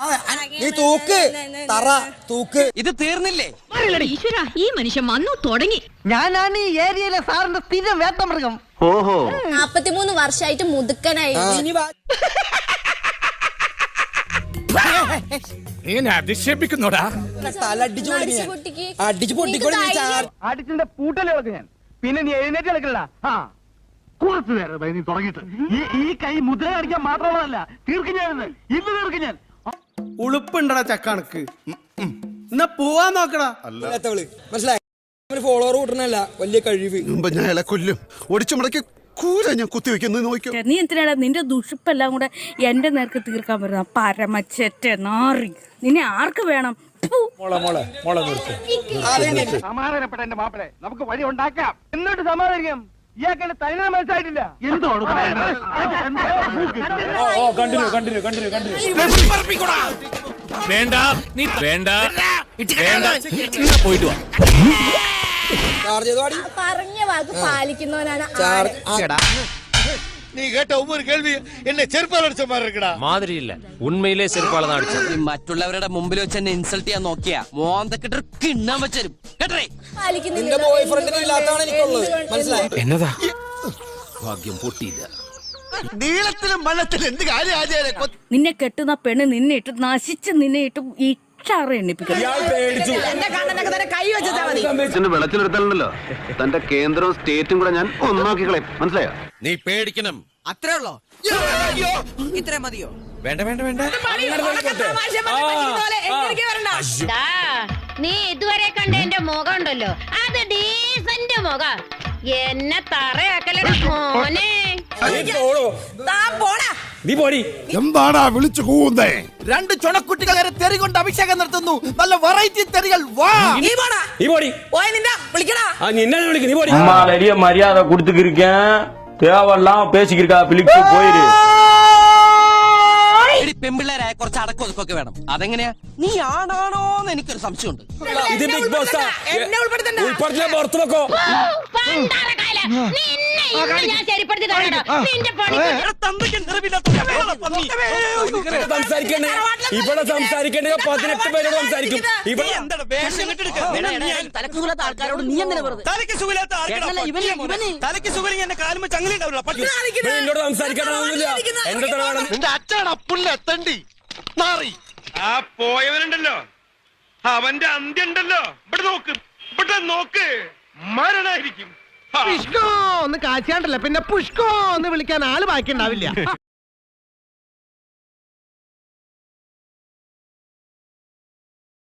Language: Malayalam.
നീ തൂക്ക്. തറ തൂക്ക്. ഇത് തീർന്നില്ലേ? ഈശ്വര ഈ മനുഷ്യൻ വന്നു തുടങ്ങി. ഞാനാണ് ഈ ഏരിയയിലെ സാറിന്റെ സ്ഥിരം വേട്ടമൃഗം. നാപ്പത്തിമൂന്ന് വർഷമായിട്ട് മുതുക്കനായി. ഇനി വാ. നീ തല അടിച്ചു പൊളിക്കും ഞാൻ പൊട്ടിക്ക്. അടിച്ചു പൊട്ടിക്കോളി നീ നിനക്ക് ചാ- അടിച്ചിന്റെ പൂട്ടൽ ഞാൻ? പിന്നെ നീ എഴുന്നേറ്റ് കളിക്കണ്ട ആ. കുറച്ചു നേരം നീ തുടങ്ങിയിട്ട്. ഈ കൈ മുദ്ര കാണിക്കാൻ മാത്രമുള്ളതല്ല. തീർക്കും ഞാൻ. ഇന്ന് തീർക്കും ഞാൻ. ഉളുപ്പുണ്ടടാ ചക്കണക്ക്. എന്നാ പോവാൻ നോക്കടാ. മനസ്സിലായി? ഫോളോവർ കൂട്ടണല്ല വലിയ കഴിവ്. ഞാൻ അയാളെ കൊല്ലും. ഒടിച്ചു മുടക്കി കൂര ഞാൻ കുത്തിവെക്കുന്നത് നോക്കും. നീ എന്തിനാണ് നിന്റെ ദുഷിപ്പെല്ലാം കൂടെ എന്റെ നേർക്ക് തീർക്കാൻ പറ്റുന്ന പരമച്ചറ്റ നാറി. നിന്നെ ആർക്ക് വേണം. സമാധാനപ്പെട്ട എന്റെ മാപ്പിളെ. നമുക്ക് വഴി ഉണ്ടാക്കാം. എന്നിട്ട് സമാധാനിക്കാം. ഇയാൾക്ക് കണ്ടിന്യൂ കണ്ടിന്യൂ കണ്ടിന്യൂ എന്തോട് വേണ്ട നീ വേണ്ട വേണ്ട എന്നാ പോയിട്ട് വാ ചാർജ് ചെയ്ത് പാടി പറഞ്ഞ വാക്ക് പാലിക്കുന്നവനാണ് ചാർജ് ആര്. ആ, நீ கேட்ட ஒவ்வொரு கேள்வி என்ன செருப்பால் அடிச்ச மாதிரி இருக்குடா മാതിരി ഇല്ല ഉണ്മയിലെ ചെരുപ്പാളെ നാടിച്ചു മറ്റുള്ളവരുടെ മുമ്പിൽ വെച്ച് എന്നെ ഇൻസൾട്ട് ചെയ്യാൻ നോക്കിയാ മോന്തക്കിട്ട് കിണ്ണാൻ വെച്ചരും കേട്ടേ പാലിക്കുന്നില്ല. നിന്റെ ബോയ് ഫ്രണ്ടിന് എന്തുകൊണ്ട്? ഇല്ലാത്തതാണ് എനിക്കുള്ളത് എന്തുകൊണ്ട്? മനസ്സിലായി എന്നതാ ഭാഗ്യം പൊട്ടിയില്ല നീളത്തിലും വള്ളത്തിലും എന്ത് കാര്യം ആചാര്യ നിന്നെ കെട്ടുന്ന പെണ്ണ് നിന്നെ ഇട്ട് നശിച്ച് നിന്നെ ഇട്ട് ഇച്ചാറ എണ്ണിപ്പിക്കും. വെള്ളത്തിലെടുത്താലുണ്ടല്ലോ തന്റെ കേന്ദ്രവും സ്റ്റേറ്റും കൂടെ ഞാൻ ഒന്നാക്കി കളയും. മനസ്സിലായോ? നീ പേടിക്കണം. അത്രേ ഉള്ളോ? ഇത്രേ മതിയോ? വേണ്ട വേണ്ട വേണ്ട. നീ ഇതുവരെ കണ്ട എന്റെ മുഖം ഉണ്ടല്ലോ. അത് ഡീസന്റ് മുഖം. എന്നെ തറയാക്കലേ മോനെ. നീ പോടി എന്താടാ വിളിച്ചു കൂന്നേ രണ്ട് ചുണക്കുട്ടികൾ നേരെ തെറി കൊണ്ട് അഭിഷേകം നടത്തുന്നു നല്ല വെറൈറ്റി തെറികൾ വാ നീ പോടി ആ നിന്നെ വിളിക്കും നീ പോടി நிறைய மரியாதை கொடுத்துக்கிருக்கேன் தேவையில்லாம பேசிக்கிருக்கா பிளிக்கு போயிரு എടി പെമ്പിള്ളേരായ കുറച്ച് അടക്കം ഒതുക്കൊക്കെ വേണം അതെങ്ങനെയാ നീ ആണാണോന്ന് എനിക്കൊരു സംശയമുണ്ട് ഇത് ബിഗ് ബോസ് ഉൾപ്പെടുത്തില്ല പുറത്തു വെക്കോ നിന്നെ ഇന്ന് ഞാൻ ശരിപ്പെടുത്തി നിന്റെ പണി ഇവിടെ സംസാരിക്കണ്ടേ? പതിനെട്ട് പേരോട് സംസാരിക്കും. ഇവിടെ ആൾക്കാരോട് നീ എന്തിനാ വെറുതെ തലക്ക് സുഖം എന്റെ കാലുമ്പോ ചങ്ങലുണ്ടാവില്ല ഇവിടെ എന്നോട് സംസാരിക്കണമെന്നില്ല എന്റെ നിന്റെ അച്ഛൻ അപ്പുള്ള എത്തണ്ടി. മാറി. ആ പോയവനുണ്ടല്ലോ. അവന്റെ അന്ത്യണ്ടല്ലോ ഇവിടെ നോക്ക്. ഇവിടെ നോക്ക്. മരണായിരിക്കും. പുഷ്കോ ഒന്ന് കാച്ചാണ്ടല്ല പിന്നെ പുഷ്കോ എന്ന് വിളിക്കാൻ ആൾ ബാക്കി ഉണ്ടാവില്ല